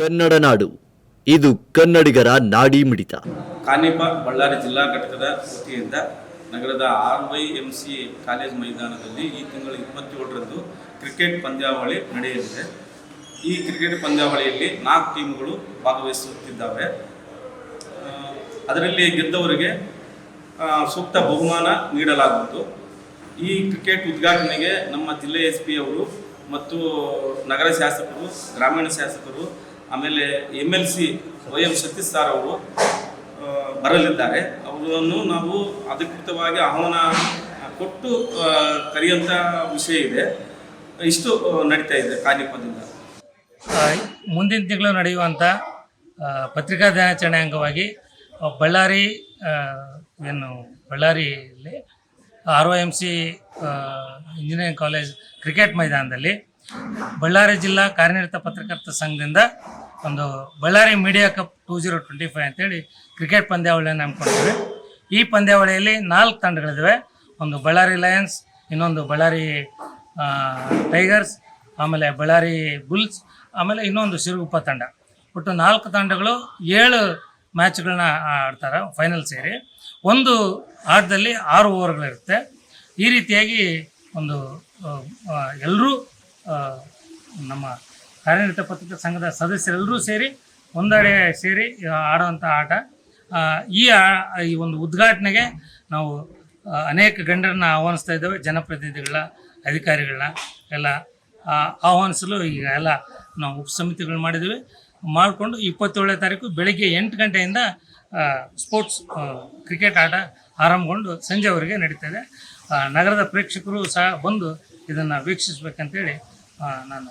ಕನ್ನಡ ನಾಡು. ಇದು ಕನ್ನಡಿಗರ ನಾಡಿ ಮಿಡಿತ. ಕಾನೇಪ ಬಳ್ಳಾರಿ ಜಿಲ್ಲಾ ಘಟಕದ ವತಿಯಿಂದ ನಗರದ R Y M C college ಮೈದಾನದಲ್ಲಿ ಈ ತಿಂಗಳ ಇಪ್ಪತ್ತೇಳರಂದು ಕ್ರಿಕೆಟ್ ಪಂದ್ಯಾವಳಿ ನಡೆಯಲಿದೆ. ಈ ಕ್ರಿಕೆಟ್ ಪಂದ್ಯಾವಳಿಯಲ್ಲಿ ನಾಲ್ಕು ಟೀಮ್ಗಳು ಭಾಗವಹಿಸುತ್ತಿದ್ದಾವೆ. ಅದರಲ್ಲಿ ಗೆದ್ದವರಿಗೆ ಸೂಕ್ತ ಬಹುಮಾನ ನೀಡಲಾಗುವುದು. ಈ ಕ್ರಿಕೆಟ್ ಉದ್ಘಾಟನೆಗೆ ನಮ್ಮ ಜಿಲ್ಲೆ ಎಸ್ ಪಿ ಅವರು ಮತ್ತು ನಗರ ಶಾಸಕರು, ಗ್ರಾಮೀಣ ಶಾಸಕರು ಆಮೇಲೆ M L C Y M Satish sir ಅವರು ಬರಲಿದ್ದಾರೆ. ಅವರನ್ನು ನಾವು ಅಧಿಕೃತವಾಗಿ ಆಹ್ವಾನ ಕೊಟ್ಟು ಕರೆಯುವಂಥ ವಿಷಯ ಇದೆ. ಇಷ್ಟು ನಡೀತಾ ಇದೆ ಕಾರ್ಯಪದಿಂದ ಮುಂದಿನ ತಿಂಗಳು ನಡೆಯುವಂಥ ಪತ್ರಿಕಾ ದಿನಾಚರಣೆ ಅಂಗವಾಗಿ ಬಳ್ಳಾರಿ ಏನು, ಬಳ್ಳಾರಿಯಲ್ಲಿ R O M C engineering college cricket ಮೈದಾನದಲ್ಲಿ ಬಳ್ಳಾರಿ ಜಿಲ್ಲಾ ಕಾರ್ಯನಿರತ ಪತ್ರಕರ್ತ ಸಂಘದಿಂದ ಒಂದು Bellary media cup two zero twenty five ಅಂತೇಳಿ ಕ್ರಿಕೆಟ್ ಪಂದ್ಯಾವಳಿಯನ್ನು ಹಮ್ಮಿಕೊಂಡಿದ್ದೇವೆ. ಈ ಪಂದ್ಯಾವಳಿಯಲ್ಲಿ ನಾಲ್ಕು ತಂಡಗಳಿದ್ದಾವೆ ಒಂದು ಬಳ್ಳಾರಿ ಲಯನ್ಸ್ ಇನ್ನೊಂದು ಬಳ್ಳಾರಿ ಟೈಗರ್ಸ್ ಆಮೇಲೆ ಬಳ್ಳಾರಿ ಬುಲ್ಸ್ ಆಮೇಲೆ ಇನ್ನೊಂದು ಸಿರುಗುಪ್ಪ ತಂಡ. ಒಟ್ಟು ನಾಲ್ಕು ತಂಡಗಳು ಏಳು ಮ್ಯಾಚ್ಗಳನ್ನ ಆಡ್ತಾರೆ ಫೈನಲ್ ಸೇರಿ. ಒಂದು ಆಟದಲ್ಲಿ ಆರು ಓವರ್ಗಳಿರುತ್ತೆ ಈ ರೀತಿಯಾಗಿ ಒಂದು ಎಲ್ಲರೂ ನಮ್ಮ ಕಾರ್ಯನಿರತ ಪತ್ರಿಕಾ ಸಂಘದ ಸದಸ್ಯರೆಲ್ಲರೂ ಸೇರಿ ಒಂದೆಡೆ ಸೇರಿ ಆಡುವಂಥ ಆಟ. ಈ ಈ ಒಂದು ಉದ್ಘಾಟನೆಗೆ ನಾವು ಅನೇಕ ಗಂಡರನ್ನ ಆಹ್ವಾನಿಸ್ತಾ ಇದ್ದೇವೆ ಜನಪ್ರತಿನಿಧಿಗಳ ಅಧಿಕಾರಿಗಳನ್ನ ಎಲ್ಲ ಆಹ್ವಾನಿಸಲು ಈಗ ಎಲ್ಲ ನಾವು ಉಪಸಮಿತಿಗಳು ಮಾಡಿದ್ದೀವಿ. ಮಾಡಿಕೊಂಡು ಇಪ್ಪತ್ತೇಳನೇ ತಾರೀಕು ಬೆಳಗ್ಗೆ ಎಂಟು ಗಂಟೆಯಿಂದ ಸ್ಪೋರ್ಟ್ಸ್ ಕ್ರಿಕೆಟ್ ಆಟ ಆರಂಭಗೊಂಡು ಸಂಜೆವರೆಗೆ ನಡೀತದೆ ನಗರದ ಪ್ರೇಕ್ಷಕರು ಸಹ ಬಂದು ಇದನ್ನು ವೀಕ್ಷಿಸಬೇಕಂತೇಳಿ ನಾನು